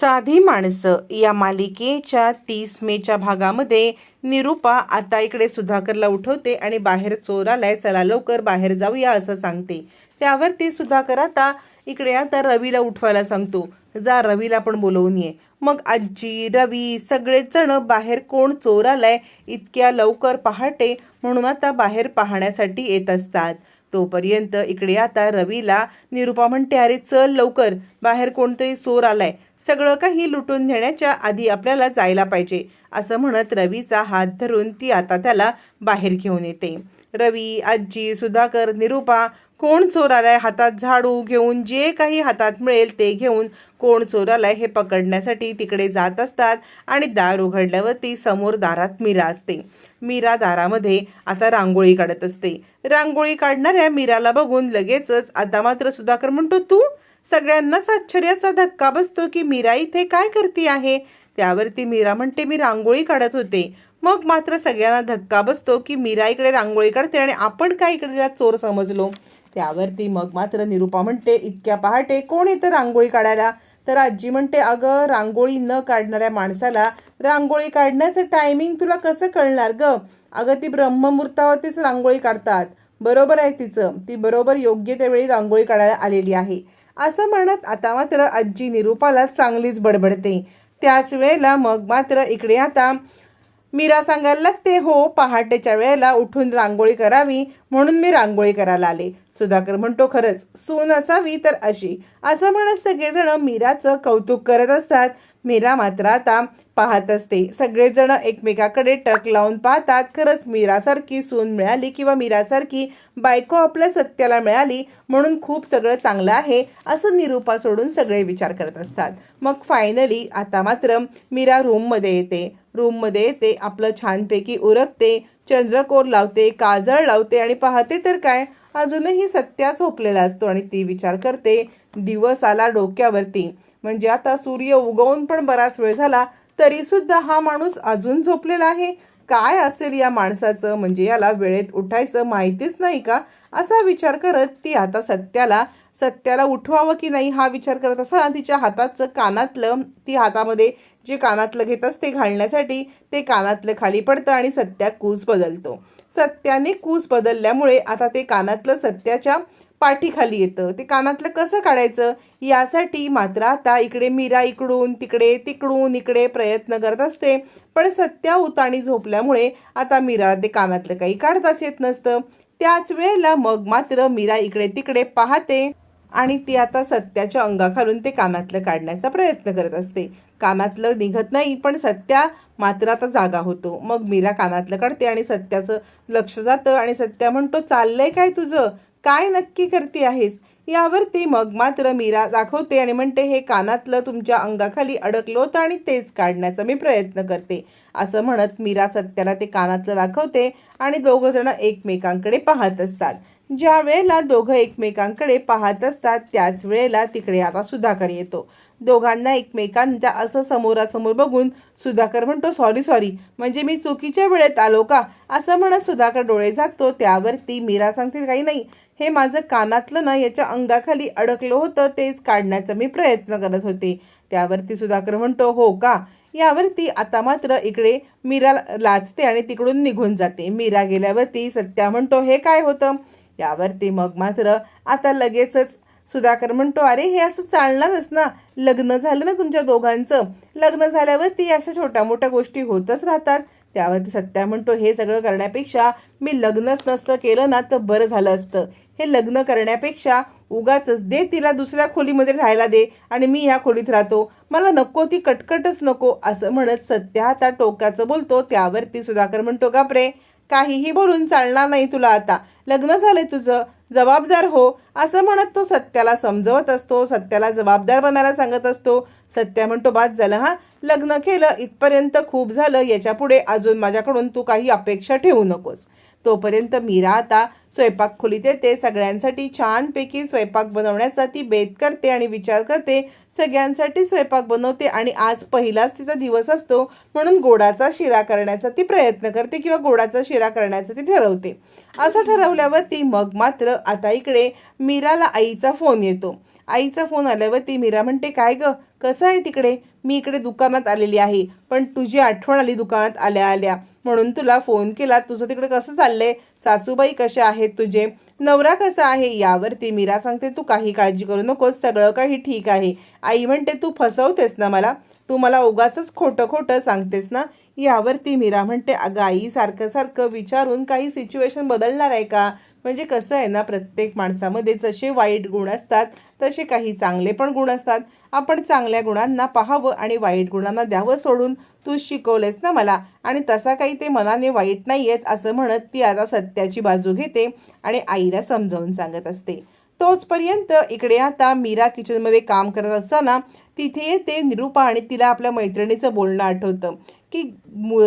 साधी माणसं या मालिकेच्या तीस मेच्या भागामध्ये निरूपा आता इकडे सुधाकरला उठवते आणि बाहेर चोर आलाय चला लवकर बाहेर जाऊया असं सांगते. त्यावर ती सुधाकर आता इकडे आता रवीला उठवायला सांगतो. जा रवीला पण बोलवून ये. मग आजी रवी सगळेच जण बाहेर कोण चोर आलाय इतक्या लवकर पहाटे म्हणून आता बाहेर पाहण्यासाठी येत असतात. तोपर्यंत इकडे आता रवीला निरुपा म्हणते अरे चल लवकर बाहेर कोणतरी चोर आलाय. सगळं काही लुटून नेण्याच्या आधी आपल्याला जायला पाहिजे. असं म्हणत रवीचा हात धरून ती आता त्याला बाहेर घेऊन येते. रवी आजी सुधाकर निरुपा कोण चोरालाय हातात झाडू घेऊन जे काही हातात मिळेल ते घेऊन कोण चोरालाय हे पकडण्यासाठी तिकडे जात असतात आणि दार उघडल्यावरती समोर दारात मीरा असते. मीरा दारामध्ये आता रांगोळी काढत असते. रांगोळी काढणाऱ्या मीराला बघून लगेचच आता मात्र सुधाकर म्हणतो तू सगळ्यांनाच आश्चर्याचा धक्का बसतो की मीरा इथे काय करते आहे? त्यावरती मीरा म्हणते मी रांगोळी काढत होते. मग मात्र सगळ्यांना धक्का बसतो की मीरा इकडे रांगोळी काढते आणि आपण काय इकडे चोर समजलो? त्यावरती मग मात्र निरूपा म्हणते इतक्या पहाटे कोण येतं रांगोळी काढायला? तर आजी म्हणते अगं रांगोळी न काढणाऱ्या माणसाला रांगोळी काढण्याचं टायमिंग तुला कसं कळणार ग? अगं ती ब्रह्ममुहूर्तावरतीच रांगोळी काढतात. बरोबर आहे तिचं. ती बरोबर योग्य त्यावेळी रांगोळी काढायला आलेली आहे. असं म्हणत आता मात्र आजी निरूपाला चांगलीच बडबडते. त्याच वेळेला मग मात्र इकडे आता मीरा सांगायला लागते हो पहाटेच्या वेळेला उठून रांगोळी करावी म्हणून मी रांगोळी करायला आले. सुधाकर म्हणतो खरंच सून असावी तर अशी. असं म्हणत सगळेजण मीराचं कौतुक करत असतात. मीरा मात्र आता पाहत असते. सगळेजण एकमेकाकडे टक लावून पाहतात. खरंच मीरासारखी सून मिळाली किंवा मीरासारखी बायको आपल्या सत्याला मिळाली म्हणून खूप सगळं चांगलं आहे असं निरूपा सोडून सगळे विचार करत असतात. मग फायनली आता मात्र मीरा रूममध्ये येते. रूममध्ये येते आपलं छानपैकी उरकते चंद्रकोर लावते काजळ लावते आणि पाहते तर काय अजूनही सत्या झोपलेला असतो आणि ती विचार करते दिवस आला डोक्यावरती. म्हणजे आता सूर्य उगवून पण बराच वेळ झाला तरीसुद्धा हा माणूस अजून झोपलेला आहे. काय असेल या माणसाचं? म्हणजे याला वेळेत उठायचं माहितीच नाही का? असा विचार करत ती आता सत्याला सत्याला उठवावं की नाही हा विचार करत असताना तिच्या हाताचं कानातलं ती हातामध्ये जे कानातलं घेत असते घालण्यासाठी ते कानातलं खाली पडतं आणि सत्या कूस बदलतो. सत्याने कूस बदलल्यामुळे आता ते कानातलं सत्याच्या पाठीखाली येतं. ते कानातलं कसं काढायचं? यासाठी मात्र आता इकडे मीरा इकडून तिकडे तिकडून इकडे प्रयत्न करत असते. पण सत्या उताणी झोपल्यामुळे आता मीरा ते कानातलं काही काढताच येत नसतं. त्याच वेळेला मग मात्र मीरा इकडे तिकडे पाहते आणि ती आता सत्याच्या अंगाखालून ते कानातलं काढण्याचा प्रयत्न करत असते. कानातलं निघत नाही पण सत्या मात्र आता जागा होतो. मग मीरा कानातलं काढते आणि सत्याचं लक्ष जातं आणि सत्या म्हणतो चाललंय काय तुझं? काय नक्की करते आहेस? यावरती मग मात्र मीरा दाखवते आणि म्हणते हे कानातलं तुमच्या अंगाखाली अडकलं होतं आणि तेच काढण्याचा मी प्रयत्न करते. असं म्हणत मीरा सत्याला ते कानातलं दाखवते आणि दोघंजणं एकमेकांकडे पाहत असतात. ज्या वेळेला दोघं एकमेकांकडे पाहत असतात त्याच वेळेला तिकडे आता सुधाकर येतो. दोघांना एकमेकांच्या असं समोरासमोर बघून सुधाकर म्हणतो सॉरी सॉरी म्हणजे मी चुकीच्या वेळेत आलो का? असं म्हणत सुधाकर डोळे झाकतो. त्यावरती मीरा सांगते काही नाही हे माझं कानातलं ना याच्या अंगाखाली अडकलं होतं तेच काढण्याचा मी प्रयत्न करत होते. त्यावरती सुधाकर म्हणतो हो का? यावरती आता मात्र इकडे मीरा लाचते आणि तिकडून निघून जाते. मीरा गेल्यावरती सत्या म्हणतो हे काय होतं? यावरती मग मात्र आता लगेचच सुधाकर म्हणतो अरे हे असं चालणारच ना. लग्न झालं ना तुमच्या दोघांचं. लग्न झाल्यावरती अशा छोट्या मोठ्या गोष्टी होतच राहतात. त्यावरती सत्या म्हणतो हे सगळं करण्यापेक्षा मी लग्नच नसतं केलं ना तर बरं झालं असतं. हे लग्न करण्यापेक्षा उगाच दे तिला दुसऱ्या खोलीमध्ये राहायला दे आणि मी ह्या खोलीत राहतो. मला नको ती कटकटच नको असं म्हणत सत्या आता टोकाचं बोलतो. त्यावरती सुधाकर म्हणतो गापरे काहीही बोलून चालणार नाही तुला आता. लग्न झालंय तुझं. जबाबदार हो. असं म्हणत तो सत्याला समजवत असतो. सत्याला जबाबदार बनायला सांगत असतो. सत्या म्हणतो बाद झालं हा. लग्न केलं इथपर्यंत खूप झालं. याच्यापुढे अजून माझ्याकडून तू काही अपेक्षा ठेवू नकोस. तोपर्यंत मीरा आता स्वयंपाक खोलीत येते. सगळ्यांसाठी छानपैकी स्वयंपाक बनवण्याचा ती बेत करते आणि विचार करते. सगळ्यांसाठी स्वयंपाक बनवते आणि आज पहिलाच तिचा दिवस असतो. म्हणून गोडाचा शिरा करण्याचा ती प्रयत्न करते किंवा गोडाचा शिरा करण्याचं ती ठरवते. असं ठरवल्यावर ती मग मात्र आता इकडे मीराला आईचा फोन येतो. आईचा फोन आल्यावर ती मीरा म्हणते काय ग? कसं आहे तिकडे? मी इकडे दुकानात आलेली आहे पण तुझी आठवण आली दुकानात आल्या आल्या. म्हणून तुला फोन केला तुझं तिकडे कसं चाललंय? सासूबाई कशा आहेत तुझे? नवरा कसा आहे? यावरती मीरा सांगते तू काही काळजी करू नकोस सगळं काही ठीक आहे. आई म्हणते तू फसवतेस ना मला? तू मला उगाच खोटं खोटं सांगतेस ना? यावरती मीरा म्हणते अगं आई सारखं सारखं विचारून काही सिच्युएशन बदलणार आहे का? म्हणजे कसं आहे ना प्रत्येक माणसामध्ये जसे वाईट गुण असतात तसे काही चांगले पण गुण असतात. आपण चांगल्या गुणांना पाहावं आणि वाईट गुणांना द्यावं सोडून तू शिकवलेस ना मला. आणि तसा काही ते मनाने वाईट नाही आहेत असं म्हणत ती आता सत्याची बाजू घेते आणि आईला समजावून सांगत असते. तोचपर्यंत इकडे आता मीरा किचनमध्ये काम करत असताना तिथे येते निरूपा आणि तिला आपल्या मैत्रिणीचं बोलणं आठवतं. की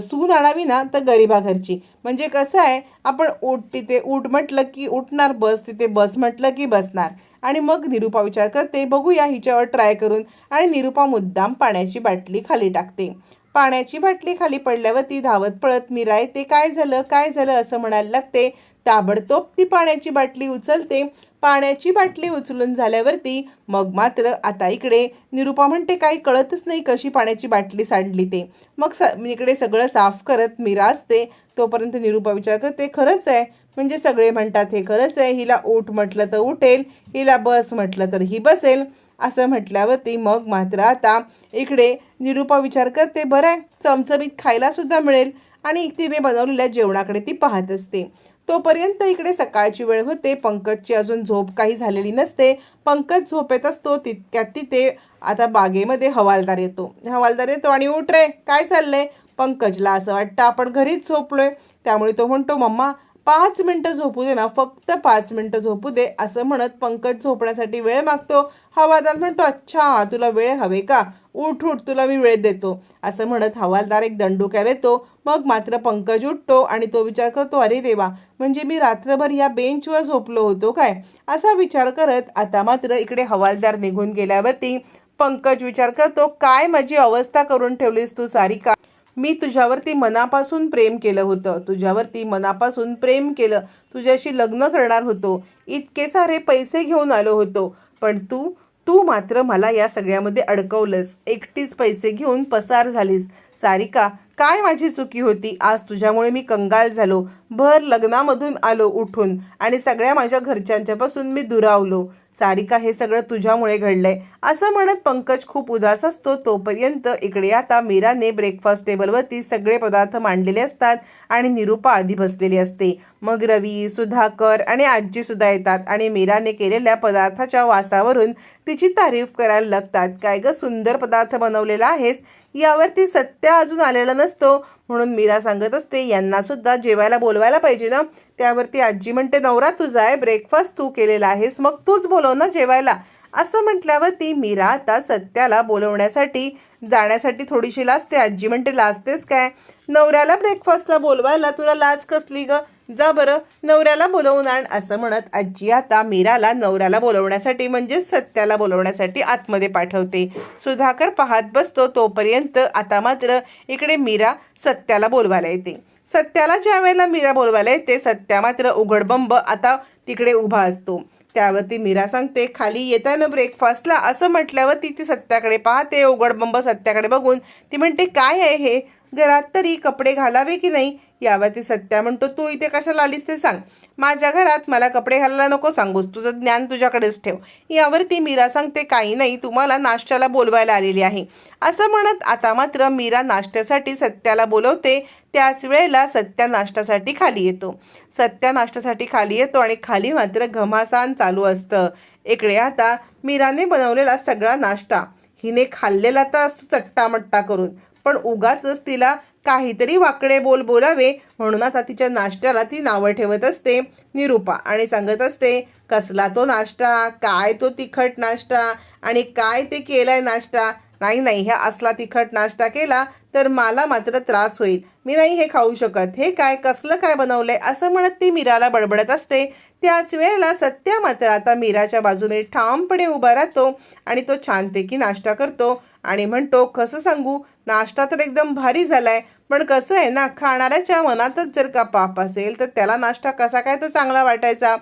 सून आणावी ना तर गरिबा घरची. म्हणजे कसं आहे आपण उठ तिथे उठ म्हटलं की उठणार बस तिथे बस म्हटलं की बसणार. आणि मग निरूपा विचार करते बघूया हिच्यावर ट्राय करून. आणि निरूपा मुद्दाम पाण्याची बाटली खाली टाकते. पाण्याची बाटली खाली पडल्यावर ती धावत पळत मिराय ते काय झालं? काय झालं? असं म्हणायला लागते. ताबडतोब ती पाण्याची बाटली उचलते. पाण्याची बाटली उचलून झाल्यावरती मग मात्र आता इकडे निरुपा म्हणते काही कळतच नाही कशी पाण्याची बाटली सांडली ते. मग स इकडे सगळं साफ करत मीरा असते. तोपर्यंत निरुपा विचार करते खरंच आहे. म्हणजे सगळे म्हणतात हे खरंच आहे. हिला उठ म्हटलं तर उठेल. हिला बस म्हटलं तर ही बसेल. असं म्हटल्यावरती मग मात्र आता इकडे निरुपा विचार करते बरं आहे. चमचमीत खायला सुद्धा मिळेल. आणि तिने बनवलेल्या जेवणाकडे ती पाहत असते. तोपर्यंत इकडे सकाळची वेळ होते. पंकजची अजून झोप काही झालेली नसते. पंकज झोपेत असतो तितक्यात तिथे आता बागेमध्ये हवालदार येतो. हवालदार येतो आणि उठ रे काय चाललंय? पंकजला असं वाटतं आपण घरीच झोपलोय. त्यामुळे तो म्हणतो मम्मा पाच मिनटं झोपू दे ना फक्त पाच मिनटं झोपू दे असं म्हणत पंकज झोपण्यासाठी वेळ मागतो. हवालदार म्हणतो अच्छा तुला वेळ हवे का? उठ उठ तुला मी वेळ देतो. असं म्हणत हवालदार एक दंडुक्या येतो. मग मात्र पंकज उठतो आणि तो विचार करतो अरे देवा म्हणजे मी रात्रभर या बेंचवर झोपलो होतो काय? असा विचार करत आता मात्र इकडे हवालदार निघून गेल्यावरती पंकज विचार करतो काय माझी अवस्था करून ठेवलीस तू सारिका? मी तुझ्यावरती मनापासून प्रेम केलं होतं. तुझ्यावरती मनापासून प्रेम केलं. तुझ्याशी लग्न करणार होतो. इतके सारे पैसे घेऊन आलो होतो. पण तू तू मात्र मला या सगळ्यामध्ये अडकवलंस. एकटीच पैसे घेऊन पसार झालीस. सारिका काय माझी चुकी होती? आज तुझ्यामुळे मी कंगाल झालो. भर लग्नामधून आलो उठून आणि सगळ्या माझ्या घरच्यांच्यापासून मी दुरावलो. सारिका हे सगळं तुझ्यामुळे घडलंय. असं म्हणत पंकज खूप उदास असतो. तोपर्यंत इकडे आता मीराने ब्रेकफास्ट टेबलवरती सगळे पदार्थ मांडलेले असतात आणि निरूपा आधी बसलेली असते. मग रवी सुधाकर आणि आजी सुद्धा येतात आणि मीराने केलेल्या पदार्थाच्या वासावरून तिची तारीफ करायला लागतात. काय ग सुंदर पदार्थ बनवलेला आहेस? यावरती सत्य अजून आलेला नसतो. म्हणून मीरा सांगत असते यांना सुद्धा जेवायला बोलवायला पाहिजे ना? त्यावरती आजी म्हणते नवरा तुझा आहे ब्रेकफास्ट तू केलेला आहेस मग तूच बोलव ना जेवायला. असं म्हटल्यावर ती मीरा आता सत्याला बोलवण्यासाठी जाण्यासाठी थोडीशी लाजते. आजी म्हणते लाजतेस काय? नवऱ्याला ब्रेकफास्टला बोलवायला तुला लाज कसली ग? जा बरं नवऱ्याला बोलवून आण असं म्हणत आजी आता मीराला नवऱ्याला बोलवण्यासाठी म्हणजेच सत्याला बोलवण्यासाठी आतमध्ये पाठवते. सुधाकर पाहत बसतो तोपर्यंत आता मात्र इकडे मीरा सत्याला बोलवायला येते. सत्याला ज्या वेळेला मीरा बोलवायला येते सत्या मात्र उघडबंब आता तिकडे उभा असतो. त्यावरती मीरा सांगते खाली येताय ना ब्रेकफास्टला असं म्हटल्यावर ती ती सत्याकडे पाहते उघडबंब सत्याकडे बघून. ती म्हणते काय आहे हे? घरात तरी कपडे घालावे की नाही? यावरती सत्या म्हणतो तू इथे कशाला आलीस ते सांग. माझ्या घरात मला कपडे घालायला नको सांगूस. तुझं ज्ञान तुझ्याकडेच ठेव. यावरती मीरा सांगते काही नाही तुम्हाला नाश्त्याला बोलवायला आलेली आहे. असं म्हणत आता मात्र मीरा नाश्त्यासाठी सत्याला बोलवते. त्याच वेळेला सत्या नाश्त्यासाठी खाली येतो. सत्या नाश्त्यासाठी खाली येतो आणि खाली मात्र घमासान चालू असतं. इकडे आता मीराने बनवलेला सगळा नाश्ता. हिने खाल्लेला तर असतो चट्टामट्टा करून. पण उगाच तिला काहीतरी वाकडे बोल बोलावे. म्हणून आता तिच्या नाश्त्याला ती नावं ठेवत असते. निरूपा आणि सांगत असते कसला तो नाश्ता? काय तो तिखट नाश्ता? आणि काय ते केलाय नाश्ता? नाही नाही ह्या असला तिखट नाश्ता केला तर मला मात्र त्रास होईल. मी नाही हे खाऊ शकत. हे काय कसलं काय बनवलंय असं म्हणत ती मीराला बडबडत असते. त्याच वेळेला सत्या मात्र आता मीराच्या बाजूने ठामपणे उभा राहतो आणि तो छानपैकी नाश्ता करतो आणि म्हणतो कसं सांगू? नाश्ता तर एकदम भारी झालाय. पण कसं आहे ना खाणाऱ्याच्या मनातच जर का पाप असेल तर त्याला नाश्ता कसा काय तो चांगला वाटायचा?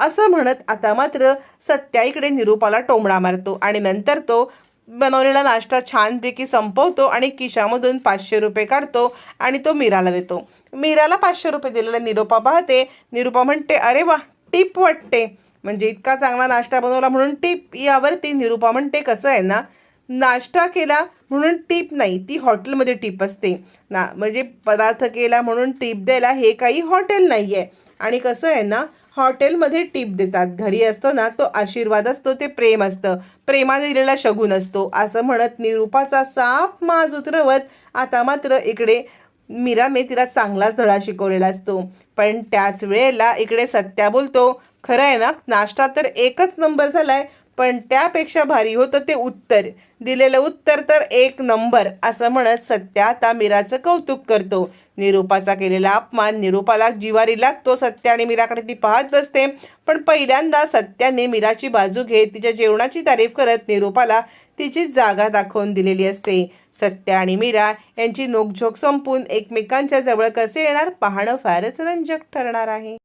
असं म्हणत आता मात्र सत्या इकडे निरूपाला टोमडा मारतो आणि नंतर तो बनवलेला नाश्ता छानपैकी संपवतो आणि खिशामधून पाचशे रुपये काढतो आणि तो मीराला देतो. मीराला पाचशे रुपये दिलेला निरूपा पाहते. निरूपा म्हणते अरे वा टीप वाटते. म्हणजे इतका चांगला नाश्ता बनवला म्हणून टीप यावरती निरूपा म्हणते कसं आहे ना नाश्ता केला म्हणून टीप नाही ती हॉटेलमध्ये टीप असते. ना म्हणजे पदार्थ केला म्हणून टीप द्यायला हे काही हॉटेल नाही आहे आणि कसं आहे ना हॉटेलमध्ये टीप देतात. घरी असतो ना तो आशीर्वाद असतो ते प्रेम असतं. प्रेमाने दिलेला शगुन असतो. असं म्हणत निरूपाचा साप माज उतरवत आता मात्र इकडे मीराने तिला चांगलाच धडा शिकवलेला असतो. पण त्याच वेळेला इकडे सत्या बोलतो खरं आहे ना नाश्ता तर एकच नंबर झालाय पण त्यापेक्षा भारी होतं ते उत्तर. दिलेलं उत्तर तर एक नंबर असं म्हणत सत्या आता मीराचं कौतुक करतो. निरूपाचा केलेला अपमान निरूपाला जिवारी लागतो. सत्या आणि मीराकडे ती पाहत बसते. पण पहिल्यांदा सत्याने मीराची बाजू घेत तिच्या जेवणाची तारीफ करत निरूपाला तिची जागा दाखवून दिलेली असते. सत्या आणि मीरा यांची नोकझोक संपून एकमेकांच्या जवळ कसे येणार पाहणं फारच रंजक ठरणार आहे.